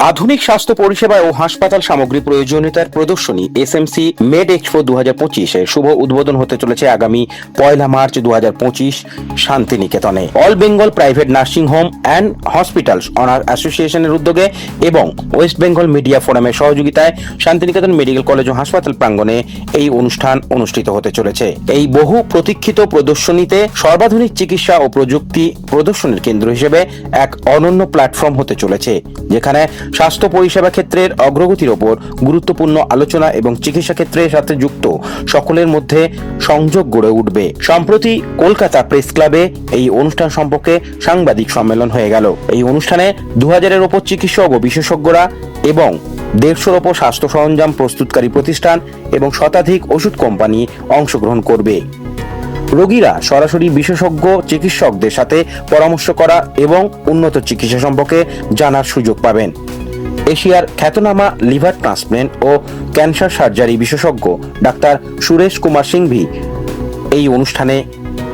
আধুনিক স্বাস্থ্য পরিষেবা ও হাসপাতাল সামগ্রী প্রয়োজনীয়তার প্রদর্শনী এসএমসি মেড এক্সপো দু হাজার পঁচিশে শুভ উদ্বোধন হতে চলেছে আগামী পয়লা মার্চ দু হাজার পঁচিশ শান্তিনিকেতনে। All Bengal private nursing home and hospitals owner অ্যাসোসিয়েশনের উদ্যোগে এবং ওয়েস্ট বেঙ্গল মিডিয়া ফোরামের সহযোগিতায় শান্তিনিকেতন মেডিকেল কলেজ ও হাসপাতাল প্রাঙ্গণে এই অনুষ্ঠান অনুষ্ঠিত হতে চলেছে। এই বহু প্রতীক্ষিত প্রদর্শনীতে সর্বাধুনিক চিকিৎসা ও প্রযুক্তি প্রদর্শনের কেন্দ্র হিসেবে এক অনন্য প্ল্যাটফর্ম হতে চলেছে, যেখানে স্বাস্থ্য পরিষেবা ক্ষেত্রের অগ্রগতির ওপর গুরুত্বপূর্ণ আলোচনা এবং চিকিৎসা ক্ষেত্রের সাথে যুক্ত সকলের মধ্যে সংযোগ গড়ে উঠবে। সম্প্রতি কলকাতা প্রেস ক্লাবে এই অনুষ্ঠান সম্পর্কে সাংবাদিক সম্মেলন হয়ে গেল। এই অনুষ্ঠানে দু হাজারের ওপর চিকিৎসক ও বিশেষজ্ঞরা এবং দেড়শোর ওপর স্বাস্থ্য সরঞ্জাম প্রস্তুতকারী প্রতিষ্ঠান এবং শতাধিক ওষুধ কোম্পানি অংশগ্রহণ করবে। রোগীরা সরাসরি বিশেষজ্ঞ চিকিৎসকদের সাথে পরামর্শ করা এবং উন্নত চিকিৎসা সম্পর্কে জানার সুযোগ পাবেন। এশিয়ার খ্যাতনামা লিভার ট্রান্সপ্ল্যান্ট ও ক্যান্সার সার্জারি বিশেষজ্ঞ ডাক্তার সুরেশ কুমার সিংভি এই অনুষ্ঠানে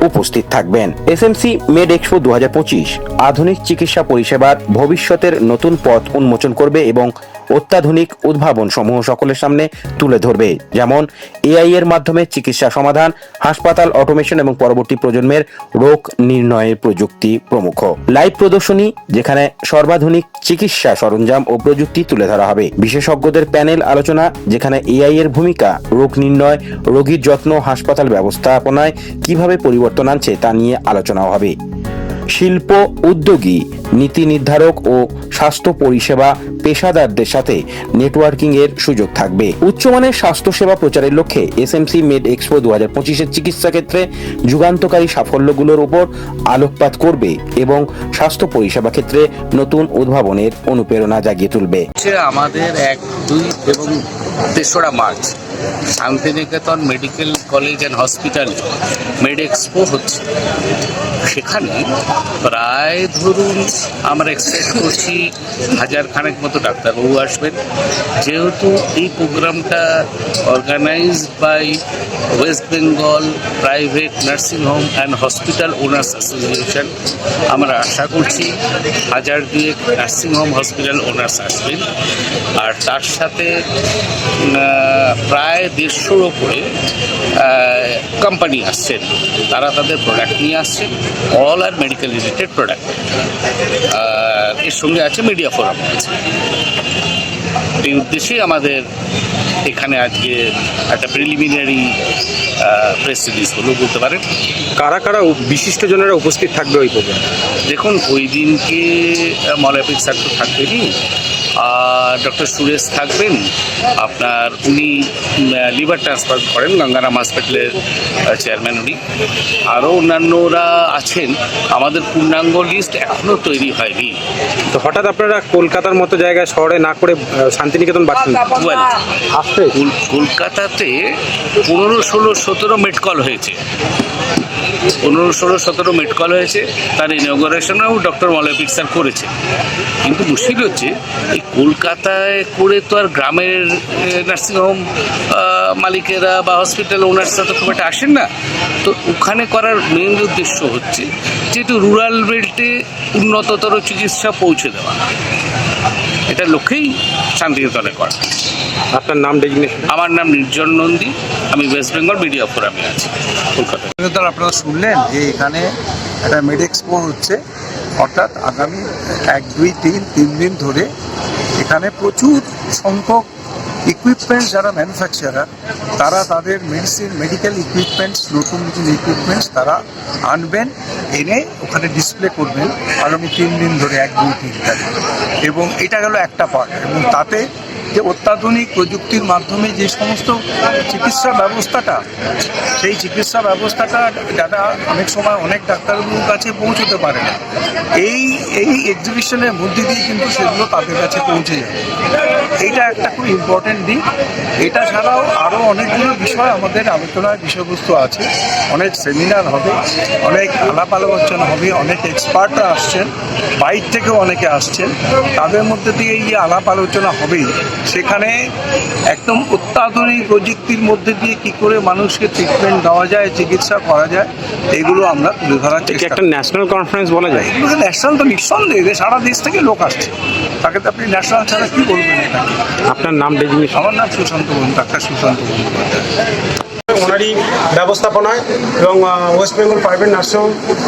উপস্থিত থাকবেন। এস এসএমসি মেড এক্সপো দু হাজার পঁচিশ আধুনিক চিকিৎসা পরিষেবার ভবিষ্যতের নতুন পথ উন্মোচন করবে এবং অত্যাধুনিক উদ্ভাবন সমূহ সকলের সামনে তুলে ধরবে। যেমন, এআই এর মাধ্যমে চিকিৎসা সমাধান, হাসপাতাল অটোমেশন এবং পরবর্তী প্রজন্মের রোগ নির্ণয়ের প্রযুক্তি প্রমুখ। লাইভ প্রদর্শনী, যেখানে সর্বাধুনিক চিকিৎসা সরঞ্জাম ও প্রযুক্তি তুলে ধরা হবে। বিশেষজ্ঞদের প্যানেল আলোচনা, যেখানে এআই এর ভূমিকা, রোগ নির্ণয়, রোগীর যত্ন, হাসপাতাল ব্যবস্থাপনায় কীভাবে পরিবর্তন আনছে তা নিয়ে আলোচনাও হবে। শিল্প, উদ্যোগী, নীতি নির্ধারক ও স্বাস্থ্য পরিষেবা পেশাদারদের সাথে নেটওয়ার্কিং এর সুযোগ থাকবে। উচ্চমানের স্বাস্থ্যসেবা প্রচারের লক্ষ্যে এসএমসি মেড এক্সপো দু হাজার পঁচিশের চিকিৎসা ক্ষেত্রে যুগান্তকারী সাফল্যগুলোর উপর আলোকপাত করবে এবং স্বাস্থ্য পরিষেবা ক্ষেত্রে নতুন উদ্ভাবনের অনুপ্রেরণা জাগিয়ে তুলবে। আমাদের এক, দুই এবং তেসরা March. Santiniketan medical college and hospital med expo হচ্ছে। সেখানে প্রায় ধরুন আমরা এক্সপেক্ট করছি হাজার খানেক মতো ডাক্তারবাবু আসবেন। যেহেতু এই প্রোগ্রামটা organised by West Bengal private nursing home and hospital owners association আমরা আশা করছি হাজার দুয়েক নার্সিং হোম হসপিটাল ওনার্স আসবেন। আর তার সাথে আহ, প্রায় দেড়শোর ওপরে কোম্পানি আসছেন তারা তাদের প্রোডাক্ট নিয়ে আসছেন অল আর মেডিকেল রিলেটেড প্রোডাক্টের সঙ্গে আছে মিডিয়া ফোরাম আছে এই উদ্দেশ্যেই আমাদের এখানে আজকে একটা প্রিলিমিনারি প্রেস রিলিজ হলো বলতে পারেন। কারা কারা বিশিষ্ট জনেরা উপস্থিত থাকবে ওই প্রোগ্রাম দেখুন ওই দিনকে মলাপিক স্যার তো থাকবেনই। ডক্টর সুরেশ থাকবেন। আপনার উনি লিভার ট্রান্সফার করেন গঙ্গারাম হসপিটালের চেয়ারম্যান উনি। আরও অন্যান্যরা আছেন আমাদের পূর্ণাঙ্গ লিস্ট এখনও তৈরি হয়নি। তো হঠাৎ আপনারা কলকাতার মতো জায়গায় শহরে না করে শান্তিনিকেতন বাঁচলেন কলকাতাতে পনেরো ষোলো সতেরো মেটকল হয়েছে। পনেরো ষোলো সতেরো মেটকল হয়েছে তার ইনগ্রেশনেও ডক্টর মলয়পিক স্যার করেছে। কিন্তু মুশকিল হচ্ছে এই কলকাতায় করে তো আর গ্রামের নার্সিংহোম মালিকেরা বা হসপিটাল ওনার্সরা তো খুব একটা আসেন না। তো ওখানে করার মেন উদ্দেশ্য হচ্ছে যেহেতু রুরাল বেল্টে উন্নততর চিকিৎসা পৌঁছে দেওয়া। এটা লক্ষ্যেই শান্তিনিকেতনে করা। আপনার নাম ডেজিগনেশন আমার নাম নির্জন নন্দী আমি ওয়েস্ট বেঙ্গল মিডিয়া ফোরামে আছি কলকাতায়। ধর আপনারা শুনলেন যে এখানে একটা মেডেক্সপো হচ্ছে। অর্থাৎ আগামী এক, দুই, তিন তিন দিন ধরে এখানে প্রচুর সংখ্যক ইকুইপমেন্টস যারা ম্যানুফ্যাকচারার তারা তাদের মেডিসিন মেডিকেল ইকুইপমেন্টস নতুন নতুন ইকুইপমেন্টস তারা আনবেন, এনে ওখানে ডিসপ্লে করবেন আগামী তিন দিন ধরে, এক, দুই, তিন এবং এটা গেল একটা পার্ট এবং তাতে যে অত্যাধুনিক প্রযুক্তির মাধ্যমে যে সমস্ত চিকিৎসা ব্যবস্থাটা, সেই চিকিৎসা ব্যবস্থাটা যারা অনেক সময় অনেক ডাক্তারবাবুর কাছে পৌঁছতে পারে না। এই এই এক্সিবিশনের মধ্যে দিয়ে কিন্তু সেগুলো তাদের কাছে পৌঁছে যায়। এইটা একটা খুব ইম্পর্টেন্ট দিক। এটা ছাড়াও আরও অনেকগুলো বিষয় আমাদের আলোচনার বিষয়বস্তু আছে। অনেক সেমিনার হবে, অনেক আলাপ আলোচনা হবে, অনেক এক্সপার্টরা আসছেন। বাইর থেকেও অনেকে আসছেন তাদের মধ্যে দিয়ে এই যে আলাপ আলোচনা হবে সেখানে একদম অত্যাধুনিক প্রযুক্তির মধ্যে দিয়ে কি করে মানুষকে ট্রিটমেন্ট দেওয়া যায় চিকিৎসা করা যায় এগুলো আমরা তুলে ধরার চেষ্টা একটা ন্যাশনাল কনফারেন্স বলা যায়। এগুলো ন্যাশনাল তো নিঃসন্দেহে সারা দেশ থেকে লোক আসছে। তাকে তো আপনি ন্যাশনাল ছাড়া কী বলবেন এটাকে? আপনার নাম ডেজিগনেশন আমার নাম সুশান্ত বন্ধু ডাক্তার সুশান্ত বন্দ্যোপাধ্যায়। ওনারই ব্যবস্থাপনায় এবং West Bengal private nursing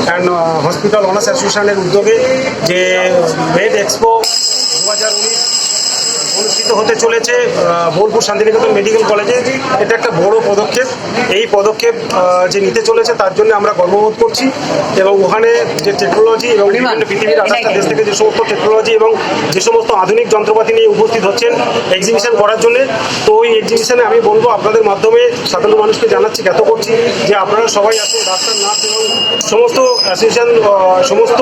and hospital owners অ্যাসোসিয়েশনের উদ্যোগে যে মেড এক্সপো দু হাজার উনিশ অনুষ্ঠিত হতে চলেছে বোলপুর শান্তিনিকেতন মেডিকেল কলেজে। এটা একটা বড় পদক্ষেপ। এই পদক্ষেপ যে নিতে চলেছে তার জন্য আমরা গর্ববোধ করছি এবং ওখানে যে টেকনোলজি এবং বিভিন্ন পৃথিবীর আঠাশটা দেশ থেকে যে সমস্ত টেকনোলজি এবং যে সমস্ত আধুনিক যন্ত্রপাতি নিয়ে উপস্থিত হচ্ছেন এক্সিবিশন করার জন্য। তো ওই এক্সিবিশনে আমি বলব আপনাদের মাধ্যমে সাধারণ মানুষকে জানাচ্ছি জ্ঞাত করছি যে আপনারা সবাই আসুন ডাক্তার নার্স এবং সমস্ত অ্যাসোসিয়েশন সমস্ত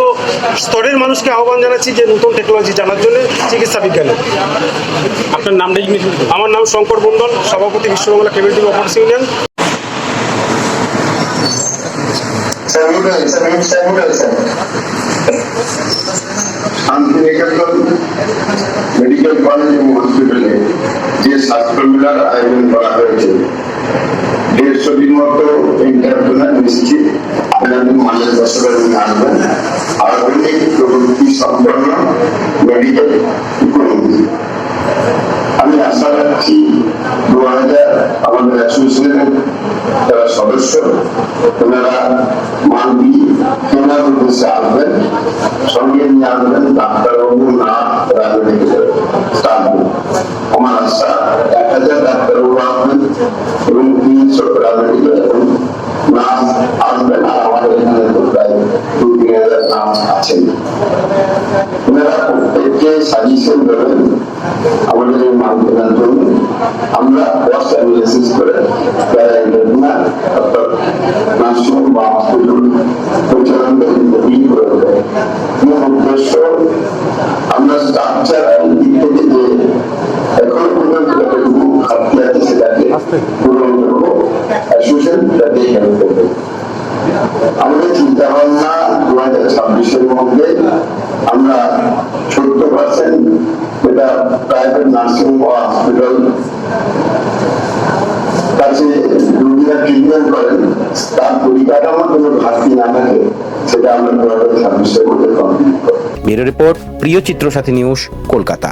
স্তরের মানুষকে আহ্বান জানাচ্ছি যে নতুন টেকনোলজি জানার জন্য চিকিৎসা বিজ্ঞানে। আপনার নাম ডেজিগনেশন আমার নাম শঙ্কর মণ্ডল, সভাপতি Biswa Bangla cable TV operators union medical college এবং হসপিটালে যে স্বাস্থ্যমেলার আয়োজন করা হয়েছে মতো নিশ্চিত আছেন। ওনারা সাজেশন দেবেন আমাদের এই মানবতার জন্য আমরা কস্ট অ্যানালিসিস করে প্যারাইডার অর্থাৎ আমাদের চিন্তা ভাবনা দু হাজার ছাব্বিশের মধ্যে আমরা সত্তর পার্সেন্ট যেটা প্রাইভেট নার্সিং হসপিটাল কাছে রোগীরা ট্রিটমেন্ট করেন, তার পরিকাঠামোর কোনো ঘাটতি না থাকে, সেটা আমরা দু হাজার ছাব্বিশের মধ্যে কমপ্লিট ব্যুরো রিপোর্ট, প্রিয় চিত্র সাথী নিউজ, কলকাতা।